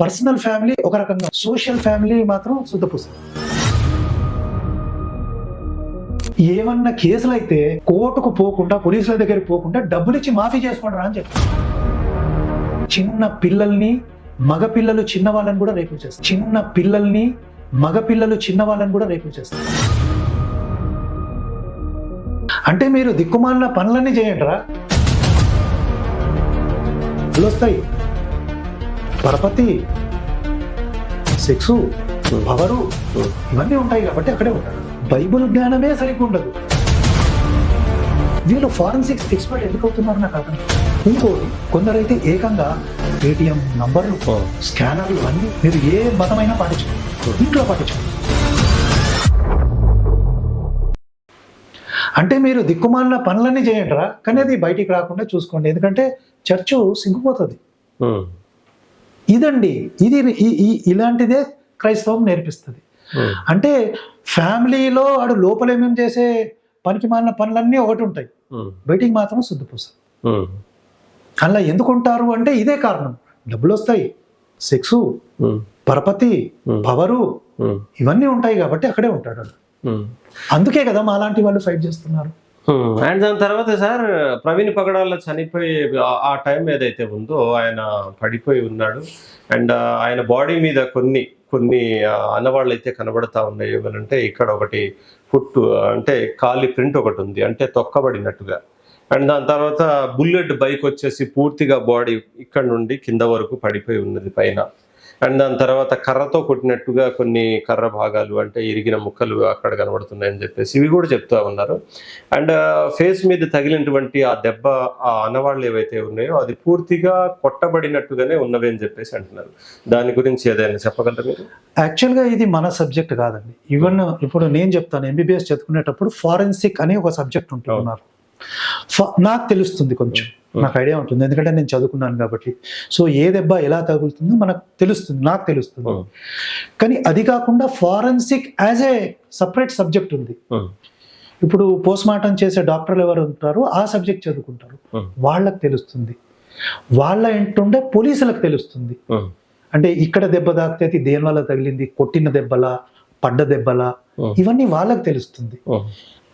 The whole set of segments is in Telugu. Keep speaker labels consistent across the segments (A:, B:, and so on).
A: పర్సనల్ ఫ్యామిలీ ఒక రకంగా సోషల్ ఫ్యామిలీ మాత్రం శుద్ధ పుస్తకం ఏమన్నా కేసులు అయితే కోర్టుకు పోకుండా పోలీసుల దగ్గరికి పోకుండా డబ్బులు ఇచ్చి మాఫీ చేసుకోండి అని చెప్పి. చిన్న పిల్లల్ని మగ పిల్లలు చిన్న వాళ్ళని కూడా రేపు చేస్తారు. చిన్న పిల్లల్ని మగ పిల్లలు చిన్న వాళ్ళని కూడా రేపు చేస్తారు. అంటే మీరు దిక్కుమాలిన పనులన్నీ చేయండి వస్తాయి పరపతి సెక్సు పవరు ఇవన్నీ ఉంటాయి కాబట్టి అక్కడే ఉంటాడు. బైబుల్ జ్ఞానమే సరిగ్గా ఉండదు వీళ్ళు ఫారెన్సిక్స్ ఎక్స్పర్ట్ ఎందుకు అవుతున్నారు నాకు అర్థం. ఇంకోటి కొందరైతే ఏకంగా పేటిఎం నంబర్లు స్కానర్లు అన్ని మీరు ఏ మతమైనా పాటించుకోండి ఇంట్లో పాటించుకోండి అంటే మీరు దిక్కుమాలిన పనులన్నీ చేయండి రా కానీ అది బయటికి రాకుండా చూసుకోండి. ఎందుకంటే చర్చు సిగ్గుపోతుంది ఇదండి. ఇది ఇలాంటిదే క్రైస్తవం నేర్పిస్తుంది. అంటే ఫ్యామిలీలో వాడు లోపల ఏమేమి చేసే పనికి మాలిన పనులన్నీ ఒకటి ఉంటాయి. బయటికి మాత్రం శుద్ధిపూస్తుంది
B: ఉమ్,
A: అలా ఎందుకుంటారు అంటే ఇదే కారణం. డబ్బులు వస్తాయి సెక్సు పరపతి పవరు ఇవన్నీ ఉంటాయి కాబట్టి అక్కడే ఉంటాడు. అందుకే కదా మా లాంటి వాళ్ళు ఫైట్ చేస్తున్నారు.
B: అండ్ దాని తర్వాత సార్ ప్రవీణ్ పగడాల చనిపోయి ఆ- టైం ఏదైతే ఉందో ఆయన పడిపోయి ఉన్నాడు. అండ్ uh, ఆయన బాడీ మీద కొన్ని కొన్ని అన్నవాళ్ళు అయితే కనబడతా ఉన్నాయి. ఏమనంటే ఇక్కడ ఒకటి ఫుట్ అంటే కాలి ప్రింట్ ఒకటి ఉంది. అంటే తొక్కబడినట్టుగా. అండ్ దాని తర్వాత బుల్లెట్ బైక్ వచ్చేసి పూర్తిగా బాడీ ఇక్కడ నుండి కింద వరకు పడిపోయి ఉన్నది పైన. అండ్ దాని తర్వాత కర్రతో కొట్టినట్టుగా కొన్ని కర్ర భాగాలు అంటే ఇరిగిన ముక్కలు అక్కడ కనబడుతున్నాయని చెప్పేసి ఇవి కూడా చెప్తా ఉన్నారు. అండ్ ఫేస్ మీద తగిలినటువంటి ఆ దెబ్బ ఆ అనవాళ్ళు ఏవైతే ఉన్నాయో అది పూర్తిగా కొట్టబడినట్టుగానే ఉన్నవి అని చెప్పేసి అంటున్నారు. దాని గురించి ఏదైనా చెప్పగలరా మీరు?
A: యాక్చువల్గా ఇది మన సబ్జెక్ట్ కాదండి. ఈవెన్ ఇప్పుడు నేను చెప్తాను ఎంబీబీఎస్ చదువుకునేటప్పుడు ఫారెన్సిక్ అనే ఒక సబ్జెక్ట్ ఉంటున్నారు నాకు తెలుస్తుంది కొంచెం. నాకు ఐడియా ఉంటుంది. ఎందుకంటే నేను చదువుకున్నాను కాబట్టి. సో ఏ దెబ్బ ఎలా తగులుతుందో మనకు తెలుస్తుంది నాకు తెలుస్తుంది. కానీ అది కాకుండా forensic as a separate subject ఉంది. ఇప్పుడు పోస్ట్ మార్టం చేసే డాక్టర్లు ఎవరు ఉంటారో ఆ సబ్జెక్ట్ చదువుకుంటారు. వాళ్ళకి తెలుస్తుంది. వాళ్ళ ఏంటుండే పోలీసులకు తెలుస్తుంది. అంటే ఇక్కడ దెబ్బ తాకితే దేని వల్ల తగిలింది? కొట్టిన దెబ్బలా? పడ్డ దెబ్బలా? ఇవన్నీ వాళ్ళకి తెలుస్తుంది.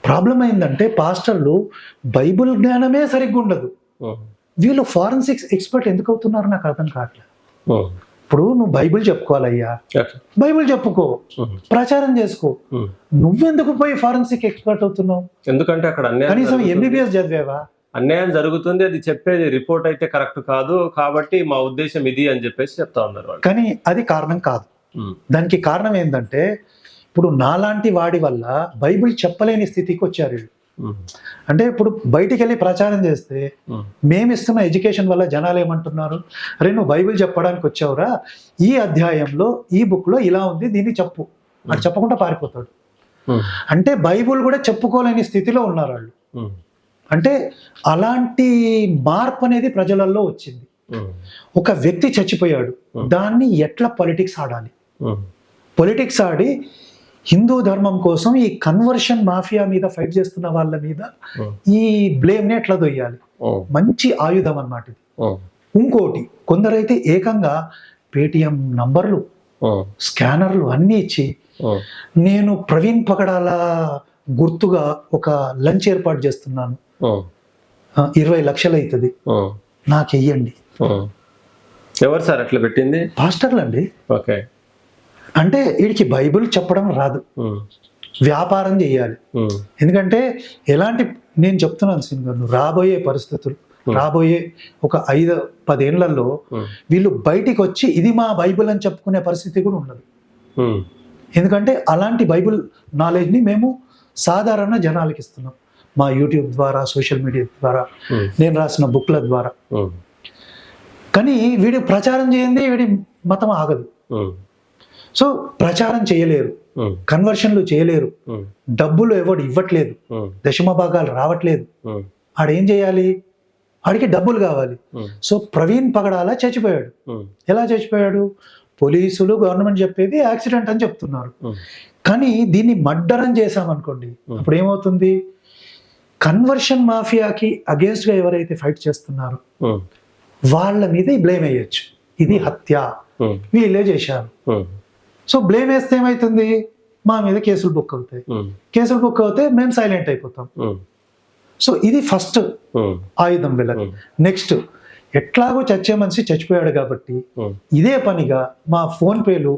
A: ప్రాబ్లం ఏంటంటే పాస్టర్లు బైబుల్ జ్ఞానమే సరిగ్గా ఉండదు వీళ్ళు ఫారెన్సిక్స్ ఎక్స్పర్ట్ ఎందుకు అవుతున్నారు నాకు అర్థం కావట్లేదు ఇప్పుడు నువ్వు బైబిల్ చెప్పుకోవాలయ్యా. బైబిల్ చెప్పుకో. ప్రచారం చేసుకో. నువ్వెందుకు పోయి ఫారెన్సిక్ ఎక్స్పర్ట్ అవుతున్నావు?
B: ఎందుకంటే అక్కడ
A: కనీసం. ఎంబీబీఎస్ చదివావా?
B: అన్యాయం జరుగుతుంది అది చెప్పేది రిపోర్ట్ అయితే కరెక్ట్ కాదు కాబట్టి మా ఉద్దేశం ఇది అని చెప్పేసి చెప్తా ఉన్నారు
A: కానీ అది కారణం కాదు. దానికి కారణం ఏంటంటే ఇప్పుడు నాలాంటి వాడి వల్ల బైబిల్ చెప్పలేని స్థితికి వచ్చారు అంటే ఇప్పుడు బయటికి వెళ్ళి ప్రచారం చేస్తే మేము ఇస్తున్న ఎడ్యుకేషన్ వల్ల జనాలు ఏమంటున్నారు? అరే నువ్వు బైబిల్ చెప్పడానికి వచ్చావురా? ఈ అధ్యాయంలో ఈ బుక్లో ఇలా ఉంది దీన్ని చెప్పు. అది చెప్పకుండా పారిపోతాడు. అంటే బైబిల్ కూడా చెప్పుకోలేని స్థితిలో ఉన్నారు వాళ్ళు. అంటే అలాంటి మార్పు అనేది ప్రజలలో వచ్చింది. ఒక వ్యక్తి చచ్చిపోయాడు. దాన్ని ఎట్లా పొలిటిక్స్ ఆడాలి? పొలిటిక్స్ ఆడి హిందూ ధర్మం కోసం ఈ కన్వర్షన్ మాఫియా మీద ఫైట్ చేస్తున్న వాళ్ళ మీద ఈ బ్లేమ్ని ఎట్లా దొయ్యాలి? మంచి ఆయుధం అన్నమాట ఇది. ఇంకోటి కొందరైతే ఏకంగా పేటిఎం నంబర్లు స్కానర్లు అన్నీ ఇచ్చి నేను ప్రవీణ్ పగడాల గుర్తుగా ఒక లంచ్ ఏర్పాటు చేస్తున్నాను. ఇరవై లక్షలు అవుతుంది నాకు వెయ్యండి.
B: ఎవరు సార్ అట్లా పెట్టింది?
A: పాస్టర్లు అండి
B: ఓకే.
A: అంటే వీడికి బైబిల్ చెప్పడం రాదు. వ్యాపారం చేయాలి. ఎందుకంటే ఎలాంటి నేను చెప్తున్నాను సింగ్ గారు రాబోయే పరిస్థితులు రాబోయే ఒక ఐదు
B: పదేళ్ళలో
A: వీళ్ళు బయటికి వచ్చి ఇది మా బైబిల్ అని చెప్పుకునే పరిస్థితి కూడా ఉండదు. ఎందుకంటే అలాంటి బైబిల్ నాలెడ్జ్ని మేము సాధారణ జనాలకి ఇస్తున్నాం. మా యూట్యూబ్ ద్వారా సోషల్ మీడియా ద్వారా నేను రాసిన బుక్ల ద్వారా. కానీ వీడి ప్రచారం చేయండి వీడి మతం ఆగదు. సో ప్రచారం చేయలేరు. కన్వర్షన్లు చేయలేరు. డబ్బులు ఎవడు ఇవ్వట్లేదు. దశమ భాగాలు రావట్లేదు. ఆడేం చేయాలి? ఆడికి డబ్బులు కావాలి. సో ప్రవీణ్ పగడాల చచ్చిపోయాడు. ఎలా చచ్చిపోయాడు? పోలీసులు గవర్నమెంట్ చెప్పేది యాక్సిడెంట్ అని చెప్తున్నారు. కానీ దీన్ని మర్డరం చేశామనుకోండి. అప్పుడు ఏమవుతుంది కన్వర్షన్ మాఫియాకి అగేన్స్ట్గా ఎవరైతే ఫైట్ చేస్తున్నారో వాళ్ళ మీద బ్లేమ్ వేయచ్చు. ఇది హత్య. వీళ్ళే చేశారు. సో బ్లేమ్ వేస్తే ఏమవుతుంది మా మీద కేసులు బుక్ అవుతాయి.
B: ఉమ్,
A: కేసులు బుక్ అవుతే మేము సైలెంట్ అయిపోతాం.
B: ఉమ్,
A: సో ఇది ఫస్ట్
B: ఉమ్,
A: ఆయుధం వీళ్ళకి
B: ఉమ్,
A: నెక్స్ట్ ఎట్లాగో చచ్చే మనిషి చచ్చిపోయాడు కాబట్టి ఇదే పనిగా మా ఫోన్ పేలు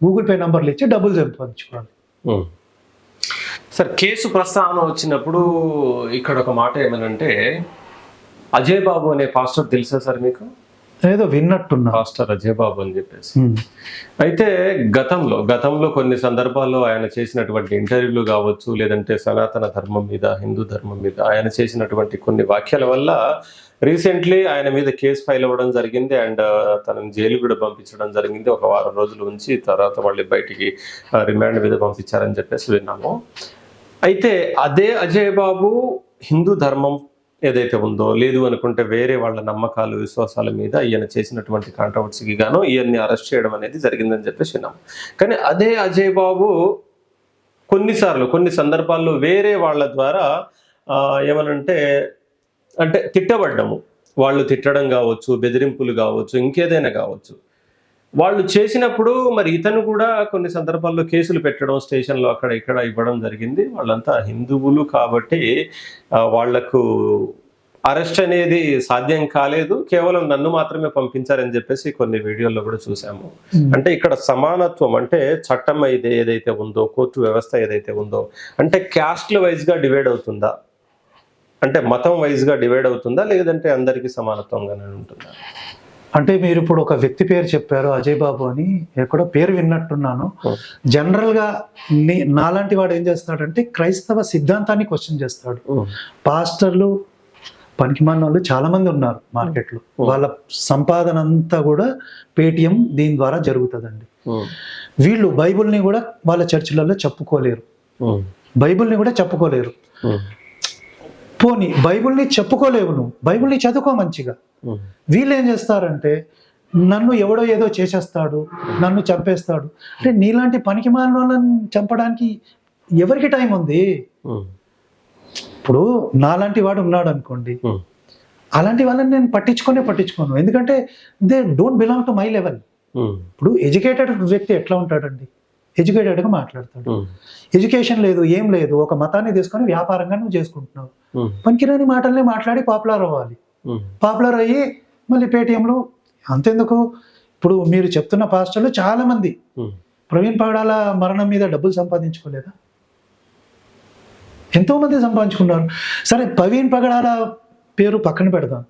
A: గూగుల్ పే నంబర్లు ఇచ్చి డబ్బులు సంపాదించుకోవాలి.
B: సార్ కేసు ప్రస్తావన వచ్చినప్పుడు ఇక్కడ ఒక మాట ఏమనంటే అజయ్ బాబు అనే పాస్టర్ తెలుసా సార్ మీకు?
A: ఏదో విన్నట్టున్నా.
B: పాస్టర్ అజయ్ బాబు అని చెప్పేసి. అయితే గతంలో గతంలో కొన్ని సందర్భాల్లో ఆయన చేసినటువంటి ఇంటర్వ్యూలు కావచ్చు లేదంటే సనాతన ధర్మం మీద హిందూ ధర్మం మీద ఆయన చేసినటువంటి కొన్ని వాక్యాల వల్ల రీసెంట్లీ ఆయన మీద కేసు ఫైల్ అవ్వడం జరిగింది అండ్ తనని జైలు కూడా పంపించడం జరిగింది. ఒక వారం రోజులు ఉంచి తర్వాత మళ్ళీ బయటికి రిమాండ్ మీద పంపించారని చెప్పేసి విన్నాము. అయితే అదే అజయ్ బాబు హిందూ ధర్మం ఏదైతే ఉందో లేదు అనుకుంటే వేరే వాళ్ళ నమ్మకాలు విశ్వాసాల మీద ఈయన చేసినటువంటి కాంట్రవర్సీకి గాను ఈయన్ని అరెస్ట్ చేయడం అనేది జరిగిందని చెప్పేసి విన్నాం. కానీ అదే అజయ్ బాబు కొన్నిసార్లు కొన్ని సందర్భాల్లో వేరే వాళ్ళ ద్వారా ఏమనంటే అంటే తిట్టబడ్డము. వాళ్ళు తిట్టడం కావచ్చు బెదిరింపులు కావచ్చు ఇంకేదైనా కావచ్చు. వాళ్ళు చేసినప్పుడు మరి ఇతను కూడా కొన్ని సందర్భాల్లో కేసులు పెట్టడం స్టేషన్లో అక్కడ ఇక్కడ ఇవ్వడం జరిగింది. వాళ్ళంతా హిందువులు కాబట్టి వాళ్ళకు అరెస్ట్ అనేది సాధ్యం కాలేదు. కేవలం నన్ను మాత్రమే పంపించారని చెప్పేసి కొన్ని వీడియోల్లో కూడా చూసాము. అంటే ఇక్కడ సమానత్వం అంటే చట్టం అయితే ఏదైతే ఉందో కోర్టు వ్యవస్థ ఏదైతే ఉందో అంటే క్యాస్ట్ల వైజ్గా డివైడ్ అవుతుందా? అంటే మతం వైజ్గా డివైడ్ అవుతుందా? లేదంటే అందరికీ సమానత్వంగానే ఉంటుందా?
A: అంటే మీరు ఇప్పుడు ఒక వ్యక్తి పేరు చెప్పారు అజయ్ బాబు అని. ఎక్కడో పేరు విన్నట్టున్నాను.
B: Hmm.
A: జనరల్గా నీ- నాలాంటి వాడు ఏం చేస్తాడంటే క్రైస్తవ సిద్ధాంతాన్ని క్వశ్చన్ చేస్తాడు. పాస్టర్లు పనికిమాలిన వాళ్ళు చాలా మంది ఉన్నారు మార్కెట్లో. వాళ్ళ సంపాదన అంతా కూడా పేటిఎం దీని ద్వారా జరుగుతుందండి. వీళ్ళు బైబిల్ని కూడా వాళ్ళ చర్చిలలో చెప్పుకోలేరు. బైబిల్ని కూడా చెప్పుకోలేరు. పోనీ బైబిల్ని చెప్పుకోలేవు నువ్వు. బైబిల్ని చదువుకో మంచిగా. వీళ్ళు ఏం చేస్తారంటే నన్ను ఎవడో ఏదో చేసేస్తాడు నన్ను చంపేస్తాడు. అంటే నీలాంటి పనికి వాళ్ళని చంపడానికి ఎవరికి టైం ఉంది? ఇప్పుడు నాలాంటి వాడు ఉన్నాడు అనుకోండి అలాంటి వాళ్ళని నేను పట్టించుకొనే పట్టించుకోను. ఎందుకంటే they don't belong to my level. ఇప్పుడు ఎడ్యుకేటెడ్ వ్యక్తి ఎట్లా ఉంటాడండి? ఎడ్యుకేటెడ్గా మాట్లాడతాడు. ఎడ్యుకేషన్ లేదు ఏం లేదు. ఒక మతాన్ని తీసుకొని వ్యాపారంగా నువ్వు చేసుకుంటున్నావు. పనికిరాని మాటల్ని మాట్లాడి పాపులర్ అవ్వాలి. పాపులర్ అయ్యి మళ్ళీ పేటిఎంలో అంతెందుకు? ఇప్పుడు మీరు చెప్తున్న పాస్టర్లు చాలా మంది ప్రవీణ్ పగడాల మరణం మీద డబ్బులు సంపాదించుకోలేదా? ఎంతో మంది సంపాదించుకున్నారు. సరే ప్రవీణ్ పగడాల పేరు పక్కన పెడదాం.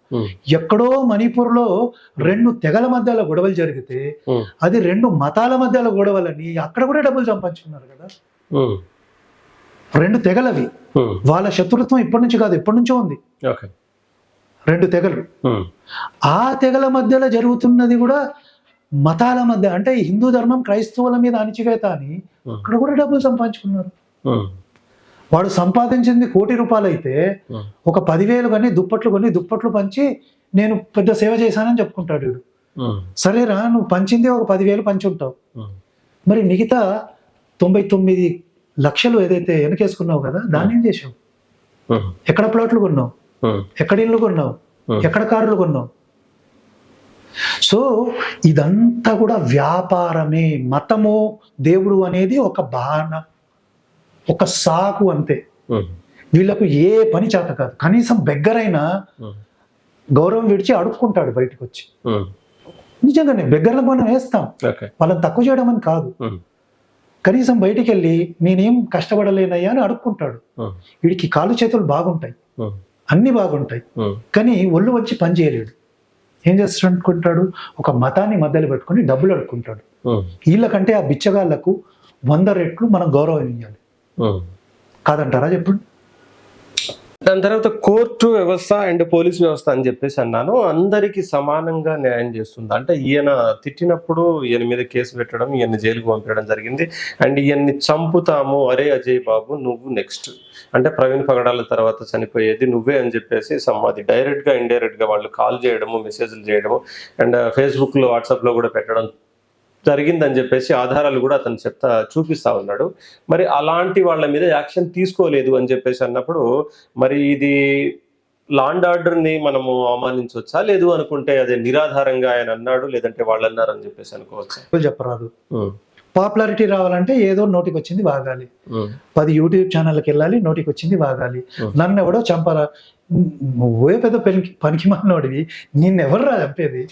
A: ఎక్కడో మణిపూర్లో రెండు తెగల మధ్యలో గొడవలు జరిగితే అది రెండు మతాల మధ్యలో గొడవలని అక్కడ కూడా డబ్బులు సంపాదించుకున్నారు కదా? రెండు తెగలవి. వాళ్ళ శత్రుత్వం ఇప్పటి నుంచి కాదు ఎప్పటి నుంచో ఉంది.
B: ఓకే.
A: రెండు తెగలు. ఆ తెగల మధ్యలో జరుగుతున్నది కూడా మతాల మధ్య అంటే హిందూ ధర్మం క్రైస్తవుల మీద అణిచివేత అని అక్కడ కూడా డబ్బులు సంపాదించుకున్నారు. వాడు సంపాదించింది కోటి రూపాయలు అయితే ఒక పదివేలు కానీ దుప్పట్లు కొని దుప్పట్లు పంచి నేను పెద్ద సేవ చేశానని చెప్పుకుంటాడు వీడు. సరేరా నువ్వు పంచింది ఒక పదివేలు పంచి ఉంటావు. మరి మిగతా తొంభై తొమ్మిది లక్షలు ఏదైతే వెనకేసుకున్నావు కదా దాన్ని ఏం చేసావు ఎక్కడ ప్లాట్లు కొన్నావు? ఎక్కడ ఇల్లు కొన్నావు? ఎక్కడ కార్లు కొన్నావు? సో ఇదంతా కూడా వ్యాపారమే. మతము దేవుడు అనేది ఒక బాణ ఒక సాకు అంతే. వీళ్ళకు ఏ పని చేత కాదు. కనీసం బెగ్గరైనా గౌరవం విడిచి అడుక్కుంటాడు బయటకు వచ్చి నిజంగానే బెగ్గర్లకు మనం వేస్తాం. వాళ్ళని తక్కువ చేయడం అని కాదు. కనీసం బయటికి వెళ్ళి నేనేం కష్టపడలేనయ్యా అని అడుక్కుంటాడు. వీడికి కాలు చేతులు బాగుంటాయి. అన్ని బాగుంటాయి. కానీ ఒళ్ళు వచ్చి పని చేయలేడు. ఏం చేస్తాడు అనుకుంటాడు? ఒక మతాన్ని మధ్యలో పెట్టుకొని డబ్బులు అడుక్కుంటాడు. వీళ్ళకంటే ఆ బిచ్చగాళ్ళకు వంద రెట్లు మనం గౌరవం ఇవ్వాలి కాదంటారా చెప్పండి?
B: దాని తర్వాత కోర్టు వ్యవస్థ అండ్ పోలీస్ వ్యవస్థ అని చెప్పేసి అన్నాను. అందరికీ సమానంగా న్యాయం చేస్తుంది. అంటే ఈయన తిట్టినప్పుడు ఈయన మీద కేసు పెట్టడం ఈయన జైలుకు పంపించడం జరిగింది. అండ్ ఈయన్ని చంపుతాము. అరే అజయ్ బాబు నువ్వు నెక్స్ట్. అంటే ప్రవీణ్ పగడాల తర్వాత చనిపోయేది నువ్వే అని చెప్పేసి సమాధి డైరెక్ట్గా ఇండైరెక్ట్గా వాళ్ళు కాల్ చేయడము మెసేజ్లు చేయడము. అండ్ ఫేస్బుక్లో వాట్సాప్లో కూడా పెట్టడం జరిగిందని చెప్పేసి ఆధారాలు కూడా అతను చెప్తా చూపిస్తా ఉన్నాడు. మరి అలాంటి వాళ్ళ మీద యాక్షన్ తీసుకోలేదు అని చెప్పేసి అన్నప్పుడు మరి ఇది లాండ్ ఆర్డర్ని మనము అవమానించవచ్చా? లేదు అనుకుంటే అదే నిరాధారంగా ఆయన అన్నాడు లేదంటే వాళ్ళు అన్నారు అని చెప్పేసి అనుకోవచ్చా?
A: చెప్పరాదు. పాపులారిటీ రావాలంటే ఏదో నోటికి వచ్చింది వాగాలి.
B: ఉమ్,
A: పది యూట్యూబ్ ఛానల్కి వెళ్ళాలి నోటికి వచ్చింది వాగాలి.
B: Hmm.
A: నన్ను ఎవడో చంపాలా? నువ్వే పెద్ద పనికి పనికి మానోడివి నిన్నెవరు రా చంపేది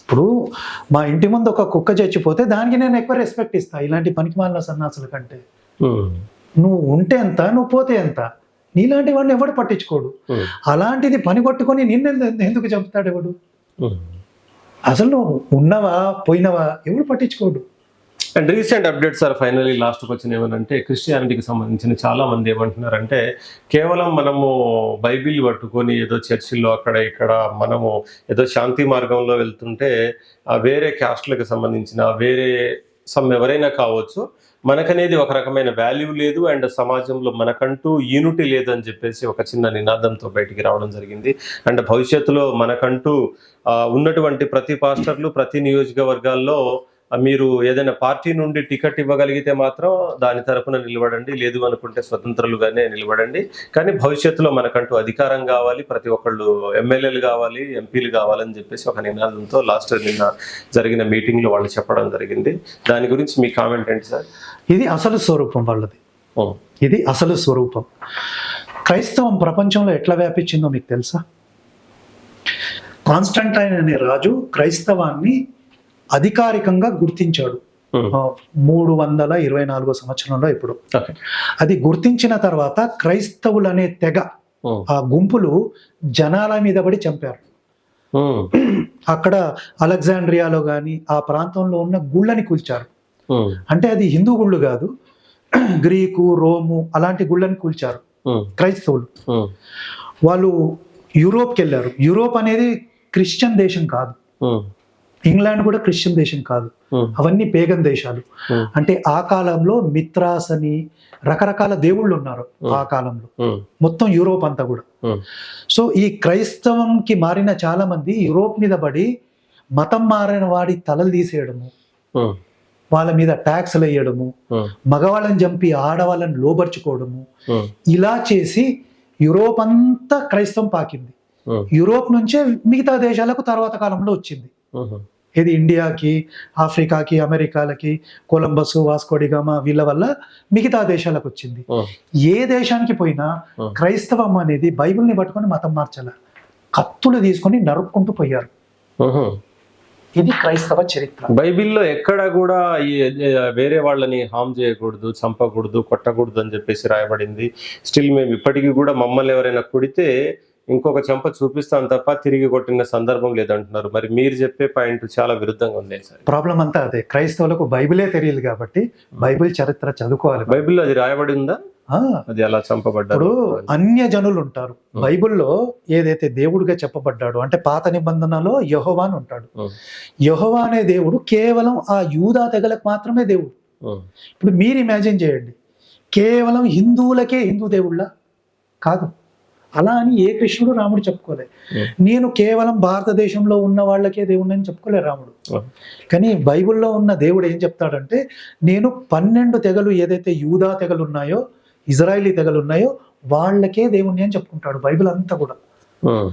A: ఇప్పుడు మా ఇంటి ముందు ఒక కుక్క చచ్చిపోతే దానికి నేను ఎక్కువ రెస్పెక్ట్ ఇస్తా ఇలాంటి పనికి మాలిన సన్నాసుల కంటే. నువ్వు ఉంటే ఎంత నువ్వు పోతే ఎంత? నీలాంటి వాడిని ఎవడు పట్టించుకోడు? అలాంటిది పని కొట్టుకొని నిన్ను ఎందుకు చంపుతాడు ఎవడు. అసలు నువ్వు ఉన్నవా పోయినవా ఎవడు పట్టించుకోడు?
B: And recent updates sir finally లాస్ట్కి వచ్చిన ఏమనంటే క్రిస్టియానిటీకి సంబంధించిన చాలా మంది ఏమంటున్నారంటే కేవలం మనము బైబిల్ పట్టుకొని ఏదో చర్చిల్లో అక్కడ ఇక్కడ మనము ఏదో శాంతి మార్గంలో వెళ్తుంటే ఆ వేరే క్యాస్ట్లకు సంబంధించిన వేరే సమ్ ఎవరైనా కావచ్చు మనకనేది ఒక రకమైన వాల్యూ లేదు అండ్ సమాజంలో మనకంటూ యూనిటీ లేదని చెప్పేసి ఒక చిన్న నినాదంతో బయటికి రావడం జరిగింది. అండ్ భవిష్యత్తులో మనకంటూ ఉన్నటువంటి ప్రతి పాస్టర్లు ప్రతి నియోజకవర్గాల్లో మీరు ఏదైనా పార్టీ నుండి టికెట్ ఇవ్వగలిగితే మాత్రం దాని తరపున నిలబడండి. లేదు అనుకుంటే స్వతంత్రులుగానే నిలబడండి. కానీ భవిష్యత్తులో మనకంటూ అధికారం కావాలి ప్రతి ఒక్కళ్ళు ఎమ్మెల్యేలు కావాలి ఎంపీలు కావాలని చెప్పేసి ఒక నినాదంతో లాస్ట్ నిన్న జరిగిన మీటింగ్లో వాళ్ళు చెప్పడం జరిగింది. దాని గురించి మీ కామెంట్ ఏంటి సార్?
A: ఇది అసలు స్వరూపం వాళ్ళది. ఇది అసలు స్వరూపం. క్రైస్తవం ప్రపంచంలో ఎట్లా వ్యాపించిందో మీకు తెలుసా? కాన్స్టంటైన్ అనే రాజు క్రైస్తవాన్ని అధికారికంగా గుర్తించాడు. మూడు వందల ఇరవై నాలుగో సంవత్సరంలో ఇప్పుడు. అది గుర్తించిన తర్వాత క్రైస్తవులు అనే తెగ ఆ గుంపులు జనాల మీద పడి చంపారు. అక్కడ అలెగ్జాండ్రియాలో కానీ ఆ ప్రాంతంలో ఉన్న గుళ్ళని కూల్చారు. అంటే అది హిందూ గుళ్ళు కాదు గ్రీకు రోము అలాంటి గుళ్ళని కూల్చారు. క్రైస్తవులు. వాళ్ళు యూరోప్కి వెళ్ళారు యూరోప్ అనేది క్రిస్టియన్ దేశం కాదు. ఇంగ్లాండ్ కూడా క్రిస్టియన్ దేశం కాదు. అవన్నీ పేగన్ దేశాలు. అంటే ఆ కాలంలో మిత్రాస్ అని రకరకాల దేవుళ్ళు ఉన్నారు ఆ కాలంలో. మొత్తం యూరోప్ అంతా కూడా. సో ఈ క్రైస్తవంకి మారిన చాలా మంది యూరోప్ మీద పడి మతం మారిన వాడి తలలు తీసేయడము వాళ్ళ మీద ట్యాక్స్లు వేయడము మగవాళ్ళని చంపి ఆడవాళ్ళని లోబర్చుకోవడము ఇలా చేసి యూరోప్ అంతా క్రైస్తవం పాకింది. యూరోప్ నుంచే మిగతా దేశాలకు తర్వాత కాలంలో వచ్చింది. ఇది ఇండియాకి ఆఫ్రికాకి అమెరికాలకి కొలంబస్ వాస్కోడిగామా వీళ్ళ వల్ల మిగతా దేశాలకు వచ్చింది. ఏ దేశానికి పోయినా. క్రైస్తవం అనేది బైబిల్ని పట్టుకొని మతం మార్చాల. కత్తులు తీసుకొని నరుక్కుంటూ పోయారు. ఇది క్రైస్తవ చరిత్ర.
B: బైబిల్లో ఎక్కడ కూడా వేరే వాళ్ళని హామ్ చేయకూడదు చంపకూడదు కొట్టకూడదు అని చెప్పేసి రాయబడింది. స్టిల్ మేము ఇప్పటికీ కూడా మమ్మల్ని ఎవరైనా కొడితే ఇంకొక చెంప చూపిస్తాం తప్ప తిరిగి కొట్టిన సందర్భం లేదంటున్నారు. మరి మీరు చెప్పే పాయింట్ చాలా విరుద్ధంగా ఉంది సార్.
A: ప్రాబ్లం అంతా అదే. క్రైస్తవులకు బైబిలే తెలియదు కాబట్టి బైబిల్ చరిత్ర చదువుకోవాలి.
B: బైబిల్లో అది రాయబడి ఉందా?
A: ఆ,
B: అది అలా చంపబడ్డారు.
A: ఇప్పుడు అన్య జనులు ఉంటారు బైబిల్లో ఏదైతే దేవుడిగా చెప్పబడ్డాడో అంటే పాత నిబంధనలో యహోవా అని ఉంటాడు. యహోవా అనే దేవుడు కేవలం ఆ యూదా తెగలకు మాత్రమే దేవుడు. ఇప్పుడు మీరు ఇమాజిన్ చేయండి. కేవలం హిందువులకే హిందూ దేవుళ్ళ? కాదు. అలా అని ఏ కృష్ణుడు రాముడు చెప్పుకోలే
B: Hmm.
A: నేను కేవలం భారతదేశంలో ఉన్న వాళ్ళకే దేవుడిని అని చెప్పుకోలే రాముడు. కానీ బైబిల్లో ఉన్న దేవుడు ఏం చెప్తాడంటే నేను పన్నెండు తెగలు ఏదైతే యూదా తెగలు ఉన్నాయో ఇజ్రాయిలీ తెగలు ఉన్నాయో వాళ్ళకే దేవుణ్ణి అని చెప్పుకుంటాడు బైబిల్ అంతా కూడా.
B: ఉమ్,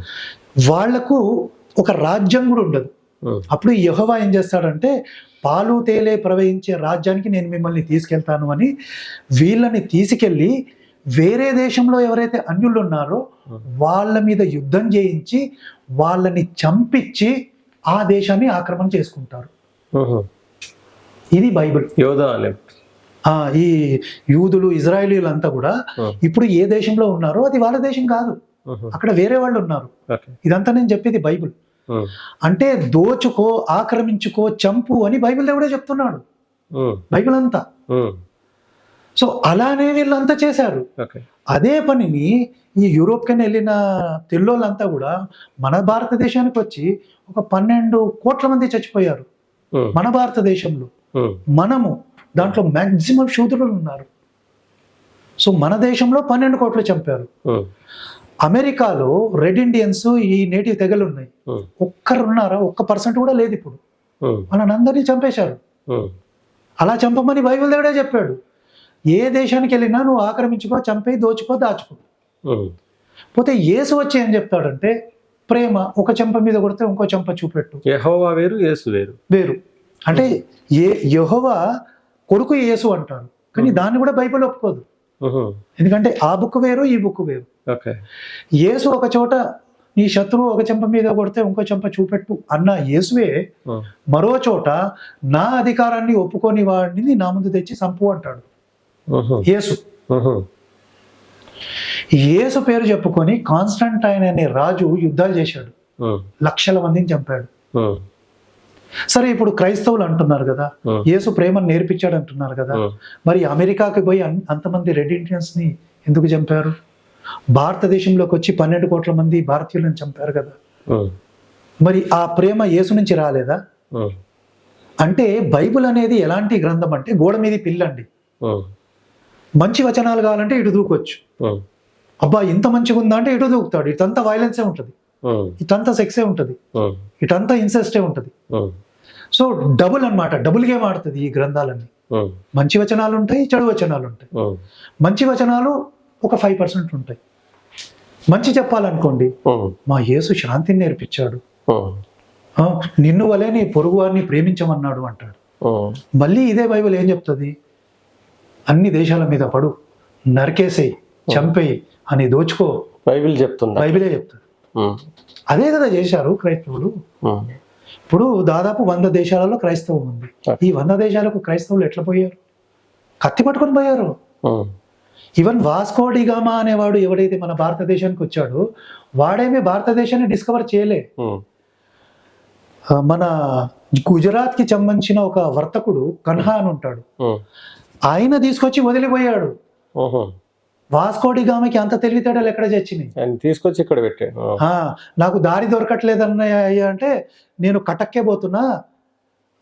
A: వాళ్ళకు ఒక రాజ్యం కూడా ఉండదు.
B: ఉమ్,
A: అప్పుడు యెహోవా ఏం చేస్తాడంటే పాలు తేలే ప్రవహించే రాజ్యానికి నేను మిమ్మల్ని తీసుకెళ్తాను అని వీళ్ళని తీసుకెళ్ళి వేరే దేశంలో ఎవరైతే అన్యులు ఉన్నారో వాళ్ళ మీద యుద్ధం చేయించి వాళ్ళని చంపించి ఆ దేశాన్ని ఆక్రమణ చేసుకుంటారు. ఇది బైబిల్.
B: యోధా
A: ఈ యూదులు ఇజ్రాయేలీలంతా కూడా
B: Hmm.
A: ఇప్పుడు ఏ దేశంలో ఉన్నారో అది వాళ్ళ దేశం కాదు. అక్కడ వేరే వాళ్ళు ఉన్నారు. ఇదంతా నేను చెప్పేది బైబిల్. అంటే దోచుకో ఆక్రమించుకో చంపు అని బైబిల్ దేవుడే చెప్తున్నాడు. బైబిల్ అంతా. సో అలానే వీళ్ళంతా చేశారు. అదే పనిని ఈ యూరోప్కని వెళ్ళిన తెల్లోళ్ళంతా కూడా మన భారతదేశానికి వచ్చి ఒక పన్నెండు కోట్ల మంది చచ్చిపోయారు. మన భారతదేశంలో. మనము దాంట్లో మ్యాక్సిమం శూద్రులు ఉన్నారు. సో మన దేశంలో పన్నెండు కోట్లు చంపారు. అమెరికాలో రెడ్ ఇండియన్స్ ఈ నేటివ్ తెగలు ఉన్నాయి.
B: ఉమ్,
A: ఒక్కరు ఉన్నారా ఒక్క పర్సెంట్ కూడా లేదు ఇప్పుడు. వాళ్ళని అందరినీ చంపేశారు. అలా చంపమని బైబిల్ దేవుడే చెప్పాడు. ఏ దేశానికి వెళ్ళినా నువ్వు ఆక్రమించుకో చంపేయి దోచుకో దాచుకో. పోతే యేసు వచ్చి ఏం చెప్తాడంటే ప్రేమ ఒక చెంప మీద కొడితే ఇంకో చెంప చూపెట్టు.
B: యెహోవా వేరు యేసు వేరు.
A: వేరు. అంటే ఏ యెహోవా కొడుకు యేసు అంటారు కానీ దాన్ని కూడా బైబిల్ ఒప్పుకోదు. ఎందుకంటే ఆ బుక్ వేరు ఈ బుక్ వేరు.
B: ఓకే.
A: యేసు ఒక చోట నీ శత్రువు ఒక చెంప మీద కొడితే ఇంకో చెంప చూపెట్టు అన్న యేసువే. మరో చోట నా అధికారాన్ని ఒప్పుకొని వాడిని నా ముందు తెచ్చి సంపు అంటాడు. యేసు. యేసు పేరు చెప్పుకొని కాన్స్టంటైన్ అనే రాజు యుద్ధాలు చేశాడు. లక్షల మందిని చంపాడు. సరే ఇప్పుడు క్రైస్తవులు అంటున్నారు కదా. యేసు ప్రేమను నేర్పించాడు అంటున్నారు కదా. మరి అమెరికాకి పోయి అంతమంది రెడ్ ఇండియన్స్ని ఎందుకు చంపారు భారతదేశంలోకి వచ్చి పన్నెండు కోట్ల మంది భారతీయులను చంపారు కదా. మరి ఆ ప్రేమ యేసు నుంచి రాలేదా. అంటే బైబిల్ అనేది ఎలాంటి గ్రంథం అంటే గోడ మీద పిల్లండి. మంచి వచనాలు కావాలంటే ఇటు దూకొచ్చు. అబ్బా ఇంత మంచిగా ఉందా అంటే ఇటు దూకుతాడు ఇటంతా వైలెన్సే ఉంటుంది. ఇటంతా సెక్సే ఉంటుంది. ఇటంతా ఇన్సెస్టే ఉంటుంది. సో డబుల్ అన్నమాట డబుల్ గేమ్ ఆడుతుంది ఈ గ్రంథాలన్నీ. మంచి వచనాలు ఉంటాయి చెడు వచనాలు ఉంటాయి. మంచి వచనాలు ఒక ఫైవ్ పర్సెంట్ ఉంటాయి మంచి చెప్పాలనుకోండి. మా యేసు శాంతిని నేర్పించాడు నిన్ను వలే నీ పొరుగు వారిని ప్రేమించమన్నాడు అంటాడు. మళ్ళీ ఇదే బైబిల్ ఏం చెప్తుంది అన్ని దేశాల మీద పడు నరికేసేయి చంపేయి అని దోచుకో.
B: బైబిల్ చెప్తుందా?
A: బైబిలే చెప్తుంది. అదే కదా చేశారు క్రైస్తవులు. ఇప్పుడు దాదాపు వంద దేశాలలో క్రైస్తవం ఉంది. ఈ వంద దేశాలకు క్రైస్తవులు ఎట్లా పోయారు? కత్తి పట్టుకొని పోయారు. ఈవెన్ వాస్కోడిగామా అనేవాడు ఎవడైతే మన భారతదేశానికి వచ్చాడో వాడేమీ భారతదేశాన్ని డిస్కవర్ చేయలే. మన గుజరాత్కి సంబంధించిన ఒక వర్తకుడు కన్హా అని ఉంటాడు. ఆయన తీసుకొచ్చి వదిలిపోయాడు
B: ఉహు.
A: వాస్కోడిగామకి అంత తెలివితేటలు ఎక్కడ చచ్చినాయి
B: తీసుకొచ్చి ఇక్కడ పెట్టాడు
A: నాకు దారి దొరకట్లేదన్నయ్య అంటే నేను కటక్కే పోతున్నా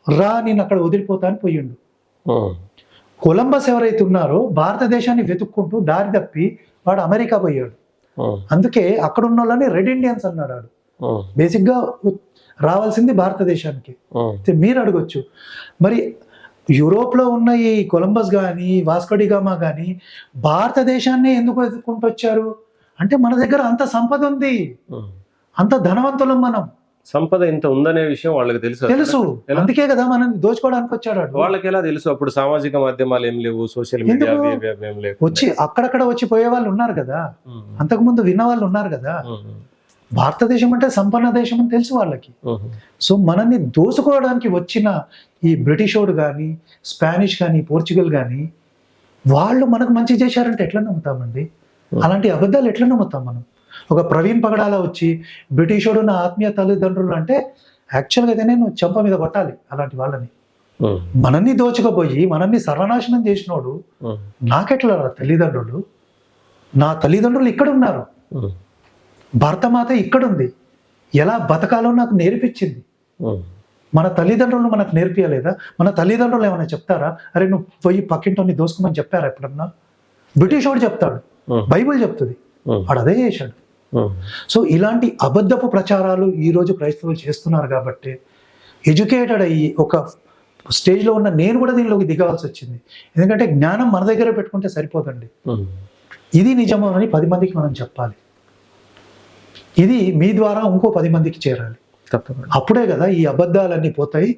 A: రా నేను అక్కడ వదిలిపోతా అని పోయిండు. కొలంబస్ ఎవరైతే ఉన్నారో భారతదేశాన్ని వెతుక్కుంటూ దారి తప్పి వాడు అమెరికా పోయాడు. అందుకే అక్కడ ఉన్న వాళ్ళని రెడ్ ఇండియన్స్ అన్నాడు.
B: ఉం.
A: బేసిక్గా రావాల్సింది భారతదేశానికి మీరు అడగొచ్చు మరి యూరోప్లో ఉన్న ఈ కొలంబస్ కానీ వాస్కోడిగామా కానీ భారతదేశాన్ని ఎందుకు వెతుక్కుంటూ వచ్చారు అంటే మన దగ్గర అంత సంపద ఉంది. అంత ధనవంతులం మనం.
B: సంపద ఇంత ఉందనే విషయం వాళ్ళకి తెలుసు.
A: తెలుసు? అందుకే కదా మనం దోచుకోవడానికి వచ్చాడు.
B: వాళ్ళకి ఎలా తెలుసు? అప్పుడు సామాజిక మాధ్యమాలు ఏం లేవు సోషల్ మీడియా
A: వచ్చి అక్కడక్కడ వచ్చి పోయే వాళ్ళు ఉన్నారు కదా. అంతకుముందు విన్న వాళ్ళు ఉన్నారు కదా. భారతదేశం అంటే సంపన్న దేశం అని తెలుసు వాళ్ళకి. సో మనల్ని దోసుకోవడానికి వచ్చిన ఈ బ్రిటిషోడు కానీ స్పానిష్ కానీ పోర్చుగల్ కానీ వాళ్ళు మనకు మంచి చేశారంటే ఎట్లా నమ్ముతామండి? అలాంటి అబద్ధాలు ఎట్లా నమ్ముతాం మనం? ఒక ప్రవీణ్ పగడాల వచ్చి బ్రిటిషోడు నా ఆత్మీయ తల్లిదండ్రులు అంటే యాక్చువల్గా అయితే నేను చెంప మీద కొట్టాలి అలాంటి వాళ్ళని. మనల్ని దోచుకపోయి మనల్ని సర్వనాశనం చేసినోడు నాకెట్లా రా తల్లిదండ్రులు? నా తల్లిదండ్రులు ఇక్కడ ఉన్నారు భర్తమాత ఇక్కడ ఉంది ఎలా బతకాలో నాకు నేర్పించింది. మన తల్లిదండ్రులు మనకు నేర్పియలేదా? మన తల్లిదండ్రులు ఏమైనా చెప్తారా? అరే నువ్వు పోయి పక్కింటోని దోసుకోమని చెప్పారా ఎప్పుడన్నా? బ్రిటిష్ వాడు చెప్తాడు బైబిల్ చెప్తుంది. వాడు అదే చేశాడు. సో ఇలాంటి అబద్ధపు ప్రచారాలు ఈరోజు క్రైస్తవులు చేస్తున్నారు కాబట్టి ఎడ్యుకేటెడ్ అయ్యి ఒక స్టేజ్లో ఉన్న నేను కూడా దీనిలోకి దిగవలసి వచ్చింది. ఎందుకంటే జ్ఞానం మన దగ్గర పెట్టుకుంటే సరిపోదండి. ఇది నిజము అని పది మందికి మనం చెప్పాలి. ఇది మీ ద్వారా ఇంకో పది మందికి చేరాలి.
B: తప్పకుండా.
A: అప్పుడే కదా ఈ అబద్ధాలన్నీ పోతాయి.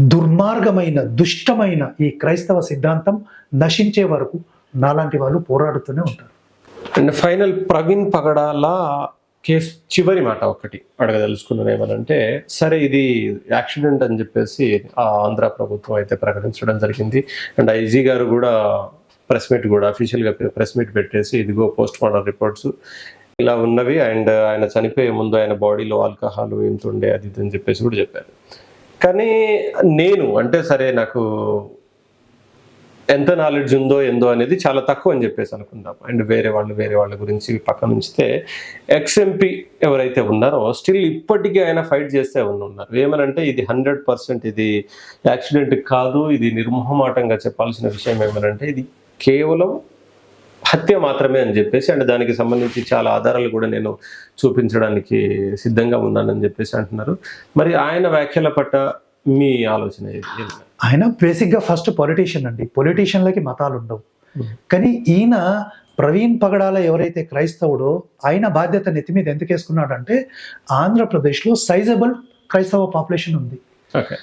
A: దుర్మార్గమైన దుష్టమైన ఈ క్రైస్తవ సిద్ధాంతం నశించే వరకు నాలాంటి వాళ్ళు పోరాడుతూనే ఉంటారు.
B: And final Praveen Pagadala case చివరి మాట ఒకటి అడగదలుచుకున్నాను ఏమనంటే సరే ఇది యాక్సిడెంట్ అని చెప్పేసి ఆ ఆంధ్ర ప్రభుత్వం అయితే ప్రకటించడం జరిగింది. అండ్ ఐజీ గారు కూడా ప్రెస్ మీట్ కూడా అఫీషియల్గా ప్రెస్ మీట్ పెట్టేసి ఇదిగో పోస్ట్ మార్టం రిపోర్ట్స్ ఇలా ఉన్నవి. అండ్ ఆయన చనిపోయే ముందు ఆయన బాడీలో ఆల్కహాల్ ఎంత ఉండే అది ఇది అని చెప్పేసి కూడా చెప్పారు. కానీ నేను అంటే సరే నాకు ఎంత నాలెడ్జ్ ఉందో ఏందో అనేది చాలా తక్కువ అని చెప్పేసి అనుకుందాం. అండ్ వేరే వాళ్ళు వేరే వాళ్ళ గురించి పక్కన ఉంచితే ఎక్స్ఎంపీ ఎవరైతే ఉన్నారో స్టిల్ ఇప్పటికీ ఆయన ఫైట్ చేస్తే ఉన్నారు. ఏమనంటే ఇది హండ్రెడ్ పర్సెంట్ ఇది యాక్సిడెంట్ కాదు ఇది నిర్మోహమాటంగా చెప్పాల్సిన విషయం ఏమనంటే ఇది కేవలం హత్య మాత్రమే అని చెప్పేసి అండ్ దానికి సంబంధించి చాలా ఆధారాలు కూడా నేను చూపించడానికి సిద్ధంగా ఉన్నానని చెప్పేసి అంటున్నారు. మరి ఆయన వ్యాఖ్యల పట్ల మీ ఆలోచన?
A: ఆయన బేసిక్గా ఫస్ట్ పొలిటీషియన్ అండి. పొలిటీషియన్లకి మతాలు ఉండవు. కానీ ఈయన ప్రవీణ్ పగడాల ఎవరైతే క్రైస్తవుడో ఆయన బాధ్యత నెత్తి మీద ఎందుకు వేసుకున్నాడంటే ఆంధ్రప్రదేశ్లో సైజబుల్ క్రైస్తవ పాపులేషన్ ఉంది.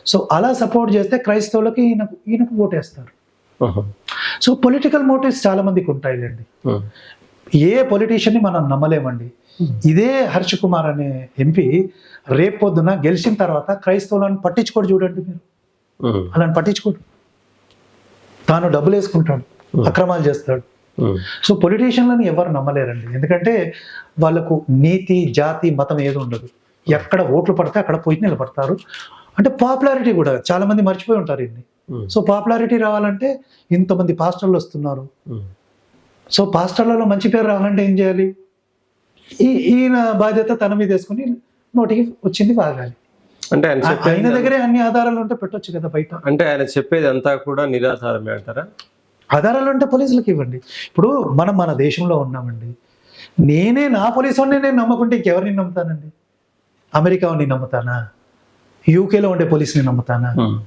A: సో అలా సపోర్ట్ చేస్తే క్రైస్తవులకి ఈయనకు ఈయనకు ఓటేస్తారు. సో పొలిటికల్ మోటివ్స్ చాలా మందికి ఉంటాయిలేండి ఏ పొలిటీషియన్ని మనం నమ్మలేమండి. ఇదే హర్ష కుమార్ అనే ఎంపీ రేపు పొద్దున గెలిచిన తర్వాత క్రైస్తవులను పట్టించుకోడు చూడండి మీరు. అలా పట్టించుకోడు. తాను డబ్బులు వేసుకుంటాడు అక్రమాలు చేస్తాడు. సో పొలిటీషియన్లను ఎవరు నమ్మలేరండి. ఎందుకంటే వాళ్ళకు నీతి జాతి మతం ఏది ఉండదు. ఎక్కడ ఓట్లు పడితే అక్కడ పోయి నిలబడతారు. అంటే పాపులారిటీ కూడా చాలా మంది మర్చిపోయి ఉంటారు ఇన్ని. సో పాపులారిటీ రావాలంటే ఇంతమంది పాస్టర్లు వస్తున్నారు. సో పాస్టర్లలో మంచి పేరు రావాలంటే ఏం చేయాలి? ఈ ఈయన బాధ్యత తన మీద వేసుకుని నోటికి వచ్చింది వాగాలి.
B: అంటే ఆయన
A: ఆయన దగ్గరే అన్ని ఆధారాలు ఉంటే పెట్టొచ్చు కదా బయట.
B: అంటే ఆయన చెప్పేది అంతా కూడా నిరాధారమే అంటారా?
A: ఆధారాలు ఉంటే పోలీసులకు ఇవ్వండి. ఇప్పుడు మనం మన దేశంలో ఉన్నామండి. నేనే నా పోలీసు వాడిని నేను నమ్మకుంటే ఇంకెవరిని నమ్ముతానండి? అమెరికా వాడిని నమ్ముతానా? యూకేలో ఉండే పోలీసుని నమ్ముతానా?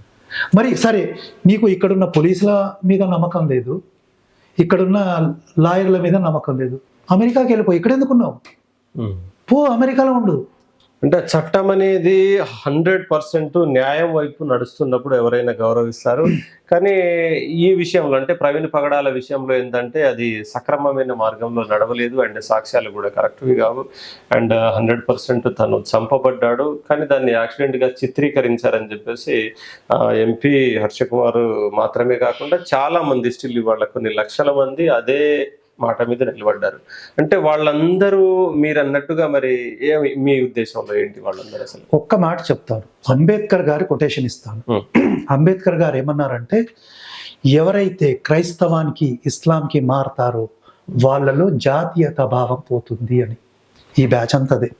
A: మరి సరే నీకు ఇక్కడున్న పోలీసుల మీద నమ్మకం లేదు. ఇక్కడున్న లాయర్ల మీద నమ్మకం లేదు. అమెరికాకి వెళ్ళిపో ఇక్కడ ఎందుకున్నావు పో అమెరికాలో ఉండు.
B: అంటే చట్టం అనేది హండ్రెడ్ పర్సెంట్ న్యాయం వైపు నడుస్తున్నప్పుడు ఎవరైనా గౌరవిస్తారు. కానీ ఈ విషయంలో అంటే ప్రవీణ్ పగడాల విషయంలో ఏంటంటే అది సక్రమమైన మార్గంలో నడవలేదు. అండ్ సాక్ష్యాలు కూడా కరెక్ట్వి కావు. అండ్ హండ్రెడ్ పర్సెంట్ తను చంపబడ్డాడు. కానీ దాన్ని యాక్సిడెంట్గా చిత్రీకరించారని చెప్పేసి ఎంపీ హర్ష కుమార్ మాత్రమే కాకుండా చాలామంది స్టిల్ ఇవాళ కొన్ని లక్షల మంది అదే మాట మీద నిలబడ్డారు. అంటే వాళ్ళందరూ మీరు అన్నట్టుగా మరి ఏమి మీ ఉద్దేశంలో ఏంటి వాళ్ళందరూ అసలు?
A: ఒక్క మాట చెప్తాను. అంబేద్కర్ గారి కొటేషన్ ఇస్తాను. అంబేద్కర్ గారు ఏమన్నారంటే ఎవరైతే క్రైస్తవానికి ఇస్లాంకి మారతారో వాళ్ళలో జాతీయత భావం పోతుంది అని. ఈ బ్యాచ్ అంతదే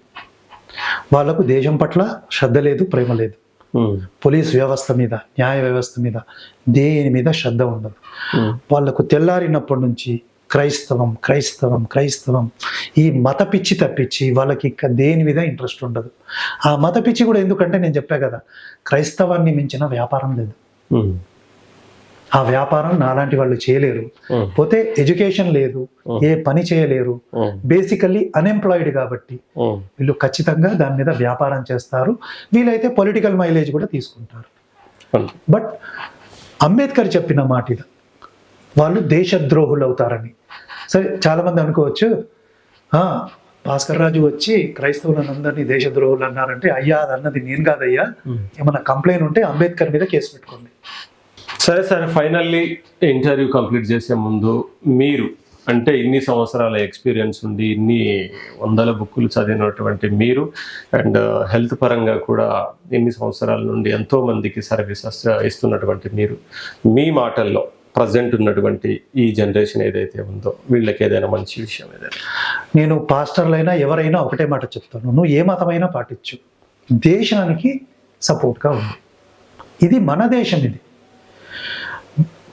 A: వాళ్ళకు దేశం పట్ల శ్రద్ధ లేదు ప్రేమ లేదు. పోలీస్ వ్యవస్థ మీద న్యాయ వ్యవస్థ మీద దేని మీద శ్రద్ధ ఉండదు.
B: ఉమ్,
A: వాళ్ళకు తెల్లారినప్పటి నుంచి క్రైస్తవం క్రైస్తవం క్రైస్తవం. ఈ మత పిచ్చి తప్పించి వాళ్ళకి ఇంకా దేని మీద ఇంట్రెస్ట్ ఉండదు. ఆ మత పిచ్చి కూడా ఎందుకంటే నేను చెప్పా కదా క్రైస్తవాన్ని మించిన వ్యాపారం లేదు. ఆ వ్యాపారం నాలాంటి వాళ్ళు చేయలేరు. పోతే ఎడ్యుకేషన్ లేదు ఏ పని చేయలేరు. బేసికల్లీ అన్ఎంప్లాయిడ్ కాబట్టి వీళ్ళు ఖచ్చితంగా దాని మీద వ్యాపారం చేస్తారు. వీలైతే పొలిటికల్ మైలేజ్ కూడా తీసుకుంటారు. బట్ అంబేద్కర్ చెప్పిన మాట ఇది. వాళ్ళు దేశద్రోహులు అవుతారని సరే చాలామంది అనుకోవచ్చు "ఆ, భాస్కర్ రాజు వచ్చి క్రైస్తవులను అందరినీ దేశద్రోహులు అన్నారంటే అయ్యా అది అన్నది నేను కాదయ్యా. ఏమన్నా కంప్లైంట్ ఉంటే అంబేద్కర్ మీద కేసు పెట్టుకోండి
B: సరే సరే ఫైనల్లీ ఇంటర్వ్యూ కంప్లీట్ చేసే ముందు మీరు అంటే ఇన్ని సంవత్సరాల ఎక్స్పీరియన్స్ ఉండి ఇన్ని వందల బుక్కులు చదివినటువంటి మీరు అండ్ హెల్త్ పరంగా కూడా ఇన్ని సంవత్సరాల నుండి ఎంతో మందికి సర్వీసెస్ ఇస్తున్నటువంటి మీరు మీ మాటల్లో ప్రజెంట్ ఉన్నటువంటి ఈ జనరేషన్ ఏదైతే ఉందో వీళ్ళకి ఏదైనా మంచి విషయం ఏదైనా.
A: నేను పాస్టర్లైనా ఎవరైనా ఒకటే మాట చెప్తాను. నువ్వు ఏ మతమైనా పాటించు. దేశానికి సపోర్ట్గా ఉంది ఇది మన దేశం ఇది.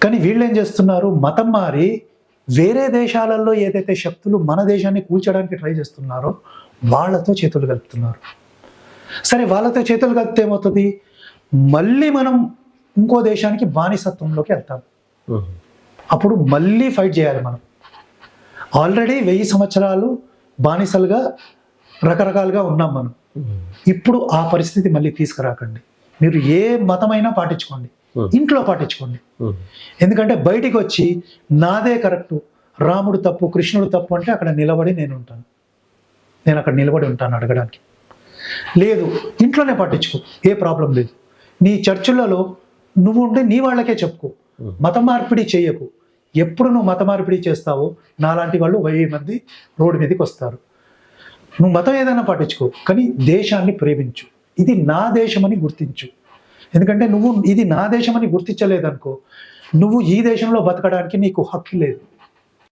A: కానీ వీళ్ళు ఏం చేస్తున్నారు? మతం మారి వేరే దేశాలలో ఏదైతే శక్తులు మన దేశాన్ని కూల్చడానికి ట్రై చేస్తున్నారో వాళ్ళతో చేతులు కలుపుతున్నారు. సరే వాళ్ళతో చేతులు కలిపితే ఏమవుతుంది? మళ్ళీ మనం ఇంకో దేశానికి బానిసత్వంలోకి వెళ్తాం. అప్పుడు మళ్ళీ ఫైట్ చేయాలి మనం. ఆల్రెడీ వెయ్యి సంవత్సరాలు బానిసలుగా రకరకాలుగా ఉన్నాం మనం. ఇప్పుడు ఆ పరిస్థితి మళ్ళీ తీసుకురాకండి. మీరు ఏ మతమైనా పాటించుకోండి.
B: Hmm.
A: ఇంట్లో పాటించుకోండి.
B: ఉమ్,
A: ఎందుకంటే బయటికి వచ్చి నాదే కరెక్టు రాముడు తప్పు కృష్ణుడు తప్పు అంటే అక్కడ నిలబడి నేను ఉంటాను. నేను అక్కడ నిలబడి ఉంటాను అడగడానికి. లేదు ఇంట్లోనే పట్టించుకో ఏ ప్రాబ్లం లేదు. నీ చర్చిలలో నువ్వు ఉండి నీ వాళ్ళకే చెప్పుకో.
B: Hmm.
A: మత మార్పిడి చేయకు. ఎప్పుడు నువ్వు మత మార్పిడి చేస్తావో నాలాంటి వాళ్ళు వెయ్యి మంది రోడ్డు మీదకి వస్తారు. నువ్వు మతం ఏదైనా పాటించుకో కానీ దేశాన్ని ప్రేమించు. ఇది నా దేశమని గుర్తించు. ఎందుకంటే నువ్వు ఇది నా దేశమని గుర్తించలేదనుకో. నువ్వు ఈ దేశంలో బతకడానికి నీకు హక్కు లేదు.